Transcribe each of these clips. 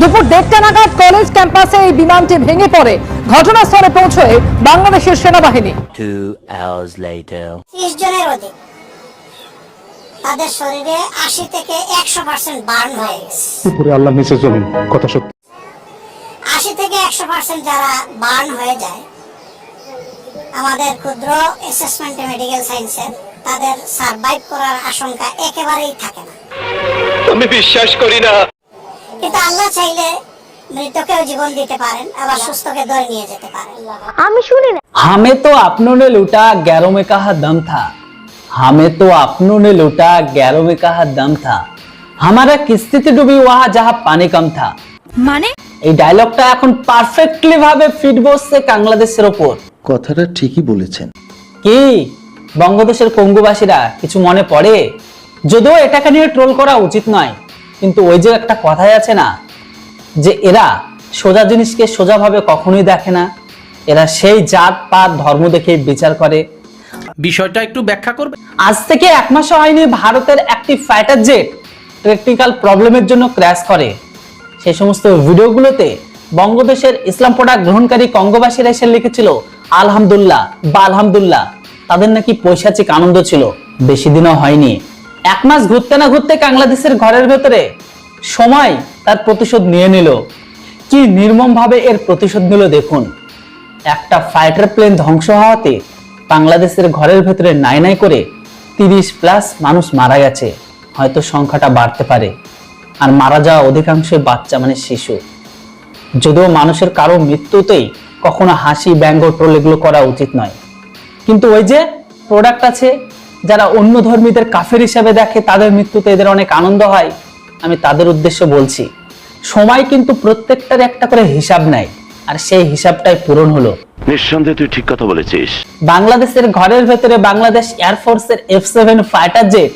দুপুর দেড়টা নাগাদ কলেজ ক্যাম্পাসে এই বিমানটি ভেঙে পড়ে। ঘটনাস্থলে পৌঁছয় বাংলাদেশের সেনাবাহিনী। Two hours later. ত্রিশ জনের অধিক তাদের শরীরে আশি থেকে একশো পার্সেন্ট বার্ন হয়ে গেছে। আল্লাহ নিচে জমিন কথা সত্যি। আশি থেকে একশো পার্সেন্ট যারা বার্ন হয়ে যায় আমাদের ক্ষুদ্র অ্যাসেসমেন্ট মেডিকেল সায়েন্সের তাদের সার্ভাইভ করার আশঙ্কা একেবারেই থাকে না। আমি বিশ্বাস করি না হামে তো লুটা গ্যারো মে কাহা দম থা। হামে তো লুটা গ্যারো মে কাহা দম থা। হামারা কিস্তিতে ডুবি ওয়াহা যাহা পানি কম থা। মানে? এই ডায়লগটা এখন পারফেক্টলি ভাবে ফিট বসছে বাংলাদেশের ওপর। কথাটা ঠিকই বলেছেন। কি? বঙ্গদেশের কঙ্গুবাসীরা কিছু মনে পড়ে? যদিও এটাকে নিয়ে ট্রোল করা উচিত নয়। কিন্তু ওই যে একটা কথাই আছে না যে এরা সোজা জিনিসকে সোজাভাবে কখনোই দেখে না। এরা সেই জাত পাত ধর্ম দেখে বিচার করে। বিষয়টা একটু ব্যাখ্যা করবে? আজ থেকে এক মাস হয়নি ভারতের একটি ফাইটার জেট টেকনিক্যাল প্রবলেমের জন্য ক্র্যাশ করে। সেই সমস্ত ভিডিওগুলোতে বঙ্গদেশের ইসলাম প্রোডাক্ট গ্রহণকারী কঙ্গবাসীরা এসে লিখেছিল আলহামদুল্লাহ বা আলহামদুল্লাহ তাদের নাকি পৈশাচিক আনন্দ ছিল বেশি দিনও হয়নি। এক মাস ঘুরতে না ঘুরতে বাংলাদেশের ঘরের ভেতরে সময় তার প্রতিশোধ নিয়ে নিল। কি নির্মম ভাবে এর প্রতিশোধ নিল দেখুন। একটা ফাইটার প্লেন ধ্বংস হওয়াতে বাংলাদেশের ঘরের ভেতরে নাই নাই করে তিরিশ প্লাস মানুষ মারা গেছে। হয়তো সংখ্যাটা বাড়তে পারে। আর মারা যাওয়া অধিকাংশই বাচ্চা মানে শিশু। যদিও মানুষের কারও মৃত্যুতেই কখনো হাসি, ব্যঙ্গ, ট্রোল এগুলো করা উচিত নয়। কিন্তু ওই যে প্রোডাক্ট আছে যারা অন্য ধর্মীদের কাফের হিসাবে দেখে তাদের মৃত্যুতে এদের অনেক আনন্দ হয় আমি তাদের উদ্দেশ্য বলছি সময় কিন্তু প্রত্যেকটার একটা করে হিসাব নেয় আর সেই হিসাবটাই পূরণ হলো। নিঃসন্দেহে তুই ঠিক কথা বলেছিস। বাংলাদেশের ঘরের ভেতরে Bangladesh এয়ারফোর্সের F seven fighter jet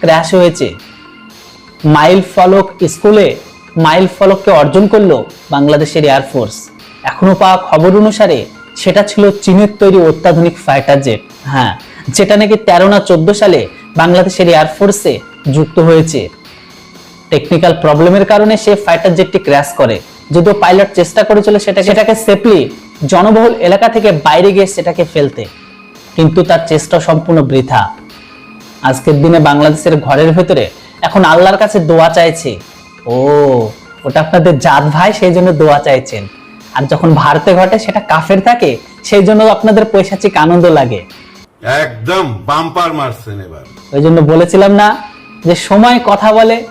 crash হয়েছে। মাইল ফলক স্কুলে মাইল ফলককে অর্জন করল বাংলাদেশের এয়ারফোর্স এখনও পাওয়া খবর অনুসারে সেটা ছিল চীনের তৈরি অত্যাধুনিক ফাইটার জেট হ্যাঁ যেটা নাকি তেরো না চোদ্দ সালে বাংলাদেশের এয়ারফোর্সে যুক্ত হয়েছে। টেকনিক্যাল প্রবলেমের কারণে সে ফাইটার জেটটি ক্র্যাশ করে। যদিও পাইলট চেষ্টা করেছিল সেটাকে সেটাকে সেফলি জনবহুল এলাকা থেকে বাইরে গিয়ে সেটাকে ফেলতে। কিন্তু তার চেষ্টা সম্পূর্ণ বৃথা। আজকের দিনে বাংলাদেশের ঘরের ভেতরে এখন আল্লাহর কাছে দোয়া চাইছে। ও, ওটা আপনাদের জাত ভাই সেই জন্য দোয়া চাইছেন। আর যখন ভারতে ঘটে সেটা কাফের থাকে, সেই জন্য আপনাদের পৈশাচিক আনন্দ লাগে। একদম বাম্পার মারছেন এবার। ওই জন্য বলেছিলাম না যে সময় কথা বলে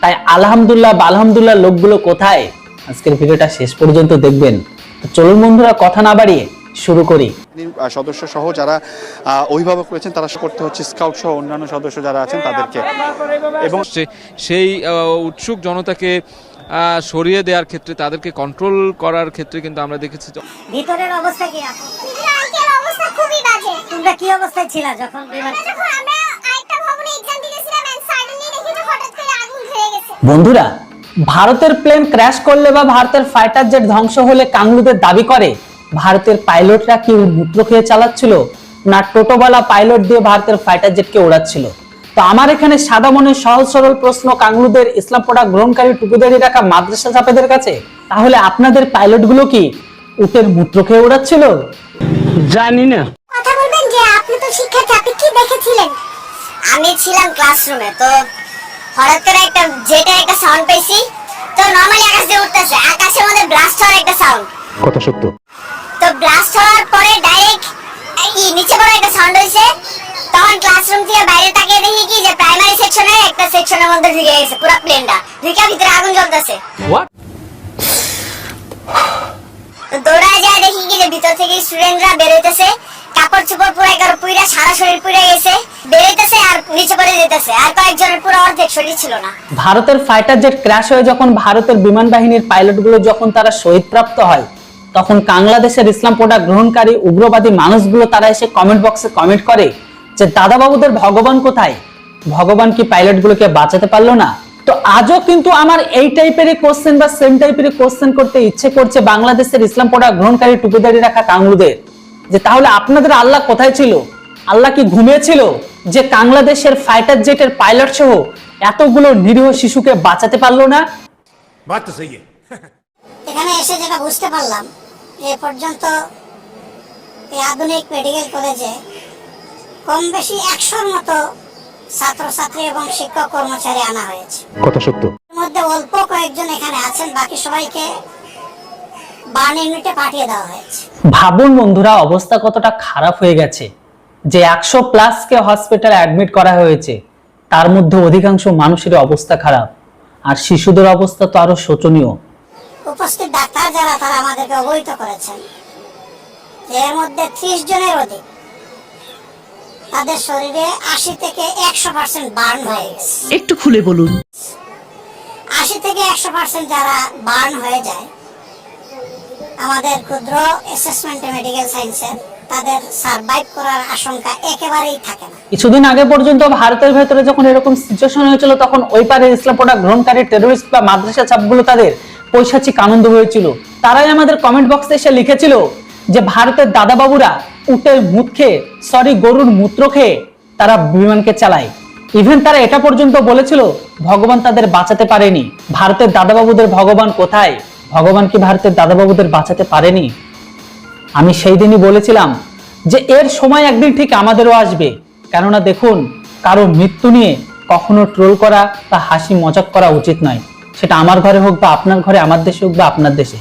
তাই আলহামদুল্লাহ বা আলহামদুল্লাহ লোকগুলো কোথায়? আজকের ভিডিওটা শেষ পর্যন্ত দেখবেন। তো চলুন বন্ধুরা কথা না বাড়িয়ে শুরু করি। সদস্য সহ যারা আহ, অভিভাবক রয়েছেন তারা করতে হচ্ছে স্কাউট সহ অন্যান্য সদস্য যারা আছেন তাদেরকে। এবং সে- সেই উৎসুক জনতাকে সরিয়ে দেওয়ার ক্ষেত্রে তাদেরকে কন্ট্রোল করার ক্ষেত্রে কিন্তু আমরা দেখেছি ভিতরের অবস্থা কি এখন? অবস্থা খুবই বাজে। তোমরা কি অবস্থায় ছিলা যখন বন্ধুরা ভারতের প্লেন ক্র্যাশ করলে বা ভারতের ফাইটার জেট ধ্বংস হলে কাংলুদের দাবি করে। ভারতের পাইলটরা কি মূত্র খেয়ে চালাচ্ছিল? না টোটোওয়ালা পাইলট দিয়ে ভারতের ফাইটার জেটকে ওড়াচ্ছিল? তো আমার এখানে সাদা মনে সহজ সরল প্রশ্ন কাংলুদের ইসলাম প্রোডাক্ট গ্রহণকারী টুপিদারি রাখা মাদ্রাসা চাপেদের কাছে? তাহলে আপনাদের পাইলটগুলো কি উটের মূত্র খেয়ে ওড়াচ্ছিল জানি না। কথা বলবেন যে আপনি তো শিক্ষার্থী আপনি কি দেখেছিলেন? আমি ছিলাম ক্লাসরুমে তো হঠাৎ করে একটা জেটের একটা সাউন্ড পেয়েছি তো নর্মালি আকাশ দিয়ে উঠতেছে আকাশের মধ্যে ব্লাস্ট হওয়ার একটা সাউন্ড কথা সত্য। তো ব্লাস্ট হওয়ার পরে ডাইরেক্ট এই নিচে পড়ে একটা সাউন্ড হয়েছে তখন ক্লাসরুম থেকে বাইরে তাকিয়ে একটা সেকশনের মধ্যে ঢুকে গেছে পুরো প্লেনটা ঢুকে ভিতরে আগুন জ্বলতেছে। দৌড়ায় যায় দেখি কি যে ভিতর থেকে স্টুডেন্টরা বেরোইতেছে। কাপড় চোপড় পুরো একবার সারা শরীর পুড়ে গেছে। বেরোইতেছে আর নিচে পড়ে যেতেছে। আর কয়েকজনের পুরো অর্ধেক শরীর ছিল না। ভারতের ফাইটার জেট ক্র্যাশ হয়ে যখন ভারতের বিমান বাহিনীর পাইলটগুলো যখন তারা শহীদ প্রাপ্ত হয় তখন বাংলাদেশের ইসলাম প্রোডাক্ট গ্রহণকারী উগ্রবাদী মানুষগুলো তারা এসে কমেন্ট বক্সে কমেন্ট করে যে দাদা বাবুদের ভগবান কোথায়? ভগবান কি পাইলটগুলোকে বাঁচাতে পারল না? তো আজও কিন্তু আমার এই টাইপেরই কোশ্চেন বা সেম টাইপেরই কোশ্চেন করতে ইচ্ছে করছে বাংলাদেশের ইসলাম প্রোডাক্ট গ্রহণকারী টুপিদারি রাখা কাংলুদের যে তাহলে আপনাদের আল্লাহ কোথায় ছিল? আল্লাহ কি ঘুমিয়েছিল? যে বাংলাদেশের ফাইটার জেটের পাইলট সহ এতগুলো নিরীহ শিশুকে বাঁচাতে পারল না? বাত তো সহি এখানে এসে যেটা বুঝতে পারলাম এ পর্যন্ত এই আধুনিক মেডিকেল কলেজে কম বেশি একশোর মতো ছাত্রছাত্রী এবং শিক্ষক কর্মচারী আনা হয়েছে। কথা সত্য। এর মধ্যে অল্প কয়েকজন এখানে আছেন বাকি সবাইকে বার্ন ইউনিটে পাঠিয়ে দেওয়া হয়েছে। ভাবুন বন্ধুরা অবস্থা কতটা খারাপ হয়ে গেছে। যে একশো প্লাসকে হসপিটালে অ্যাডমিট করা হয়েছে তার মধ্যে অধিকাংশ মানুষের অবস্থা খারাপ। আর শিশুদের অবস্থা তো আরও শোচনীয়। উপস্থিত ডাক্তার যারা তারা আমাদেরকে অবহিত করেছেন। এর মধ্যে ত্রিশ জনের অধিক। তাদের শরীরে আশি থেকে একশো পার্সেন্ট বার্ন হয়ে গেছে। একটু খুলে বলুন। আশি থেকে একশো পার্সেন্ট যারা বার্ন হয়ে যায় আমাদের ক্ষুদ্র অ্যাসেসমেন্ট মেডিকেল সায়েন্সের তাদের সার্ভাইভ করার আশঙ্কা একেবারেই থাকে না। কিছুদিন আগে পর্যন্ত ভারতের ভেতরে যখন এরকম সিচুয়েশন হয়েছিল তখন ওই পারে ইসলাম প্রোডাক্ট গ্রহণকারী টেরোরিস্ট বা মাদ্রাসা চাপগুলো তাদের পৈশাচিক আনন্দ হয়েছিল। তারাই আমাদের কমেন্ট বক্সে এসে লিখেছিল যে ভারতের দাদাবাবুরা উটের মুখ খেয়ে সরি গরুর মূত্র খেয়ে তারা বিমানকে চালায়। ইভেন তারা এটা পর্যন্ত বলেছিল, ভগবান তাদের বাঁচাতে পারেনি। ভারতের দাদাবাবুদের ভগবান কোথায়? ভগবান কি ভারতের দাদাবাবুদের বাঁচাতে পারেনি? আমি সেই দিনই বলেছিলাম যে এর সময় একদিন ঠিক আমাদেরও আসবে। কেননা দেখুন, কারও মৃত্যু নিয়ে কখনো ট্রোল করা বা হাসি মজাক করা উচিত নয়। সেটা আমার ঘরে হোক বা আপনার ঘরে, আমার দেশে হোক বা আপনার দেশে।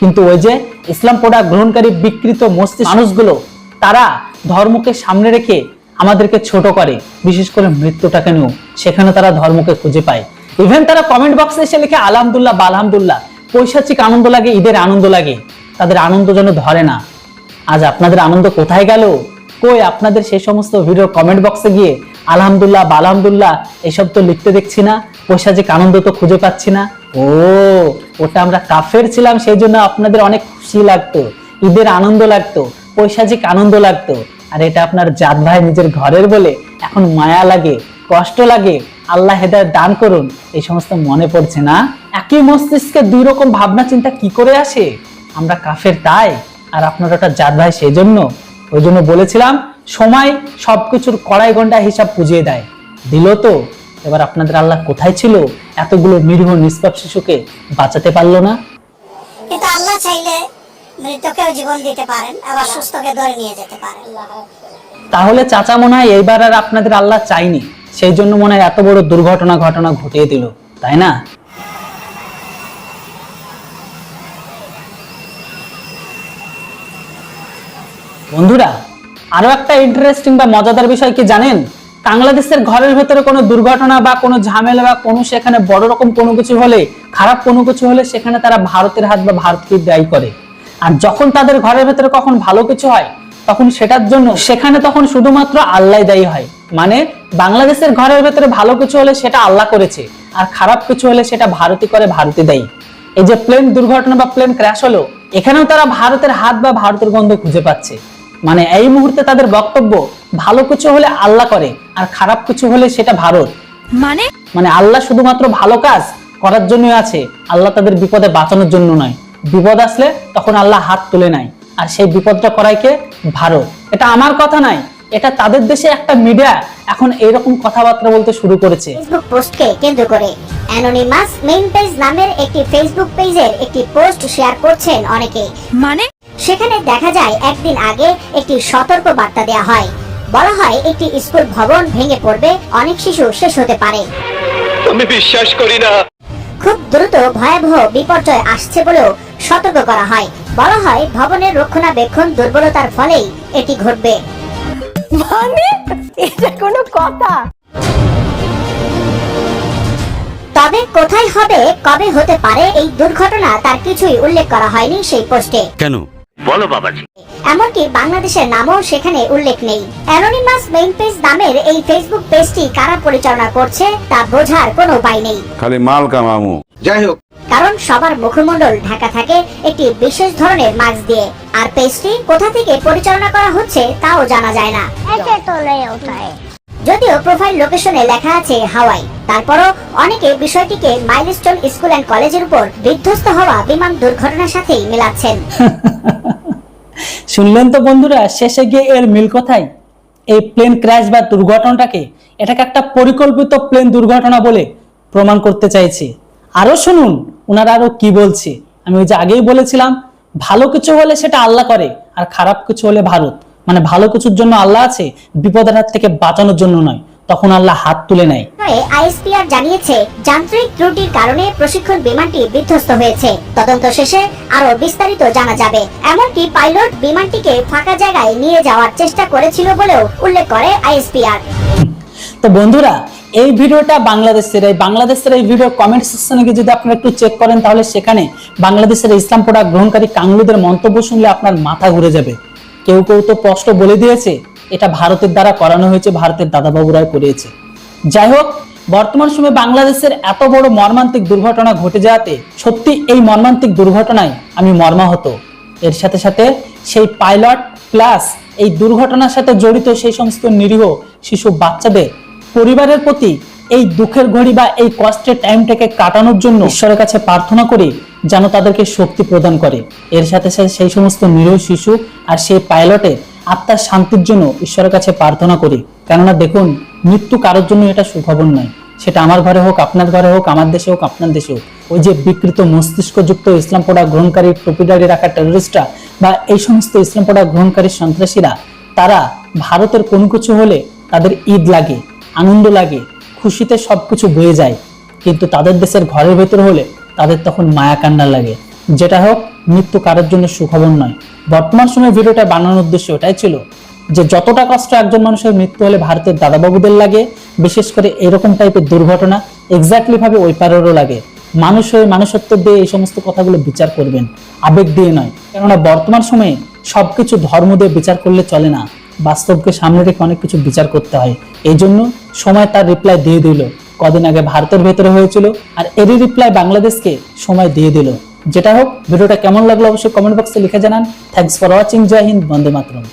কিন্তু ওই যে ইসলাম প্রোডাক্ট গ্রহণকারী বিকৃত মস্তিষ্ক মানুষগুলো, তারা ধর্মকে সামনে রেখে আমাদেরকে ছোট করে, বিশেষ করে মৃত্যুটাকে নিয়েও। সেখানে তারা ধর্মকে খুঁজে পায়। ইভেন তারা কমেন্ট বক্সে এসে লিখে আলহামদুল্লাহ বা আলহামদুল্লাহ পৈশাচিক আনন্দ লাগে, ঈদের আনন্দ লাগে। তাদের আনন্দ যেন ধরে না। আজ আপনাদের আনন্দ কোথায় গেল? কই আপনাদের সেই সমস্ত ভিডিও কমেন্ট বক্সে গিয়ে আলহামদুল্লাহ বা আলহামদুল্লাহ এসব তো লিখতে দেখছি না। পৈশাচিক আনন্দ তো খুঁজে পাচ্ছি না। ও ওটা আমরা কাফের ছিলাম, সেই জন্য আপনাদের অনেক খুশি লাগতো, ঈদের আনন্দ লাগতো, পৈশাচিক আনন্দ লাগতো। আর এটা আপনার জাত ভাই নিজের ঘরের বলে, এখন মায়া লাগে, কষ্ট লাগে, আল্লাহ হেদায়ত দান করুন, এই সমস্ত মনে পড়ছে না? একই মস্তিষ্কে দুই রকম ভাবনা চিন্তা কি করে আসে? আমরা কাফের তাই, আর আপনার ওটা জাত ভাই সেই জন্য। ওই জন্য বলেছিলাম, সময় সবকিছুর কড়াই ঘণ্টা হিসাব বুঝিয়ে দেয়। দিল তো এবার আপনাদের আল্লাহ কোথায় ছিল? এতগুলো নিরীহ নিষ্পাপ শিশুকে বাঁচাতে পারল না? কিন্তু আল্লাহ চাইলে মৃতকেও জীবন দিতে পারেন আবার সুস্থকে ধরে নিয়ে যেতে পারেন। তাহলে চাচা মনে হয় এইবার আর আপনাদের আল্লাহ চাইনি। সেই জন্য মনে হয় এত বড় দুর্ঘটনা ঘটনা ঘটিয়ে দিল তাই না? বন্ধুরা আরও একটা ইন্টারেস্টিং বা মজাদার বিষয় কি জানেন? বাংলাদেশের ঘরের ভেতরে কোনো দুর্ঘটনা বা কোনো ঝামেলা বা কোনো সেখানে বড় রকম কোনো কিছু হলে, খারাপ কোনো কিছু হলে সেখানে তারা ভারতের হাত বা ভারতকে দায়ী করে। আর যখন তাদের ঘরের ভেতরে কখন ভালো কিছু হয়, তখন সেটার জন্য সেখানে তখন শুধুমাত্র আল্লাহ দায়ী হয়। মানে বাংলাদেশের ঘরের ভেতরে ভালো কিছু হলে সেটা আল্লাহ করেছে, আর খারাপ কিছু হলে সেটা ভারতই করে, ভারতই দায়ী। এই যে প্লেন দুর্ঘটনা বা প্লেন ক্র্যাশ হলো, এখানেও তারা ভারতের হাত বা ভারতের গন্ধ খুঁজে পাচ্ছে। মানে এই মুহূর্তে তাদের বক্তব্য ভালো কিছু হলে আল্লাহ করে আর খারাপ কিছু হলে সেটা ভারত। মানে? মানে আল্লাহ শুধুমাত্র ভালো কাজ করার জন্যই আছে আল্লাহ তাদের বিপদে বাঁচানোর জন্য নয়। বিপদ আসলে তখন আল্লাহ হাত তুলে নেয়। আর সেই বিপদটা করায় কে? ভারত। এটা আমার কথা নাই এটা তাদের দেশে একটা মিডিয়া এখন এইরকম কথাবার্তা বলতে শুরু করেছে। ফেসবুক পোস্টকে কেন্দ্র করে অ্যানোনিমাস মেইন পেজ নামের একটি ফেসবুক পেজের একটি পোস্ট শেয়ার করছেন অনেকে। মানে? সেখানে দেখা যায় একদিন আগে একটি সতর্ক বার্তা দেওয়া হয়। বলা হয় একটি স্কুল ভবন ভেঙে পড়বে অনেক শিশু শেষ হতে পারে। আমি বিশ্বাস করি না। খুব দ্রুত ভয়াবহ বিপর্যয় আসছে বলেও সতর্ক করা হয়। বলা হয় ভবনের রক্ষণাবেক্ষণ দুর্বলতার ফলেই এটি ঘটবে। মানে? এটা কোনো কথা? তবে কোথায় হবে কবে হতে পারে এই দুর্ঘটনা তার কিছুই উল্লেখ করা হয়নি সেই পোস্টে। কেন? বলো বাবাজি। এমনকি বাংলাদেশের নামও সেখানে উল্লেখ নেই। অ্যানোনিমাস মেইন পেজ নামের এই ফেসবুক পেজটি কারা পরিচালনা করছে তা বোঝার কোনো উপায় নেই। খালি মাল কামামু। যাই হোক। কারণ সবার মুখমণ্ডল ঢাকা থাকে একটি বিশেষ ধরনের মাস্ক দিয়ে। আর পেজটি কোথা থেকে পরিচালনা করা হচ্ছে তাও জানা যায় না। যদিও প্রোফাইল লোকেশনে লেখা আছে হাওয়াই তারপরও অনেকে বিষয়টিকে মাইলস্টোন স্কুল অ্যান্ড কলেজের উপর বিধ্বস্ত হওয়া বিমান দুর্ঘটনার সাথেই মেলাচ্ছেন। শুনলেন তো বন্ধুরা, শেষে গিয়ে এর মিল কোথায় এই প্লেন ক্র্যাশ বা দুর্ঘটনাটাকে এটাকে একটা পরিকল্পিত প্লেন দুর্ঘটনা বলে প্রমাণ করতে চাইছে। আরও শুনুন ওনারা আরও কি বলছে। আমি ওই যে আগেই বলেছিলাম, ভালো কিছু হলে সেটা আল্লাহ করে, আর খারাপ কিছু হলে ভারত। মানে ভালো কিছুর জন্য আল্লাহ আছে, বিপদের হাত থেকে বাঁচানোর জন্য নয়। তখন আল্লাহ হাত তুলে নেয়। আইএসপিআর জানিয়েছে যান্ত্রিক ত্রুটির কারণে প্রশিক্ষণ বিমানটি বিধ্বস্ত হয়েছে। তদন্ত শেষে আরও বিস্তারিত জানা যাবে। এমনকি পাইলট বিমানটিকে ফাঁকা জায়গায় নিয়ে যাওয়ার চেষ্টা করেছিল বলেও উল্লেখ করে আইএসপিআর। তো বন্ধুরা এই ভিডিওটা বাংলাদেশের এই বাংলাদেশের এই ভিডিও কমেন্ট সেকশনে গিয়ে যদি আপনারা একটু চেক করেন তাহলে সেখানে বাংলাদেশের ইসলাম প্রোডাক্ট গ্রহণকারী কাংলুদের মন্তব্য শুনলে আপনার মাথা ঘুরে যাবে। কেউ কেউ তো স্পষ্ট বলে দিয়েছে এটা ভারতের দ্বারা করানো হয়েছে, ভারতের দাদাবাবুরাই করিয়েছে। যাই হোক, বর্তমান সময়ে বাংলাদেশের এত বড় মর্মান্তিক দুর্ঘটনা ঘটে যাওয়াতে সত্যি এই মর্মান্তিক দুর্ঘটনায় আমি মর্মাহত। এর সাথে সাথে সেই পাইলট প্লাস এই দুর্ঘটনার সাথে জড়িত সেই সমস্ত নিরীহ শিশু বাচ্চাদের পরিবারের প্রতি এই দুঃখের ঘড়ি বা এই কষ্টের টাইমটাকে কাটানোর জন্য ঈশ্বরের কাছে প্রার্থনা করি যেন তাদেরকে শক্তি প্রদান করে। এর সাথে সাথে সেই সমস্ত নিরীহ শিশু আর সেই পাইলটের আত্মার শান্তির জন্য ঈশ্বরের কাছে প্রার্থনা করি। কেননা দেখুন, মৃত্যু কারোর জন্য এটা সুখবর নয়। সেটা আমার ঘরে হোক, আপনার ঘরে হোক, আমার দেশে হোক, আপনার দেশে হোক। ওই যে বিকৃত মস্তিষ্কযুক্ত ইসলাম পড়া গ্রহণকারী টুপিদারি রাখা টেররিস্টরা বা এই সমস্ত ইসলাম পড়া গ্রহণকারী সন্ত্রাসীরা, তারা ভারতের কোনো কিছু হলে তাদের ঈদ লাগে, আনন্দ লাগে খুশিতে সবকিছু বয়ে যায়, কিন্তু তাদের দেশের ঘরের ভেতর হলে তাদের তখন মায়া কান্না লাগে। যেটা হোক, মৃত্যু কারোর জন্য সুখবর নয়। বর্তমান সময়ে ভিডিওটা বানানোর উদ্দেশ্য ওটাই ছিল যে যতটা কষ্ট একজন মানুষের মৃত্যু হলে ভারতের দাদাবাবুদের লাগে, বিশেষ করে এরকম টাইপের দুর্ঘটনা এক্স্যাক্টলি ভাবে ওই পারেরও লাগে। মানুষ হয়ে মানুষত্ব দিয়ে এই সমস্ত কথাগুলো বিচার করবেন। আবেগ দিয়ে নয়। কেননা বর্তমান সময়ে সবকিছু ধর্ম দিয়ে বিচার করলে চলে না। বাস্তবকে সামনে রেখে অনেক কিছু বিচার করতে হয়। এই জন্য সময় তার রিপ্লাই দিয়ে দিল। কদিন আগে ভারতের ভেতরে হয়েছিল আর এরই রিপ্লাই বাংলাদেশকে সময় দিয়ে দিল। যেটা হোক, ভিডিওটা কেমন লাগল অবশ্যই কমেন্ট বক্সে লিখে জানান। Thanks for watching Joy Hind, Vande Mataram.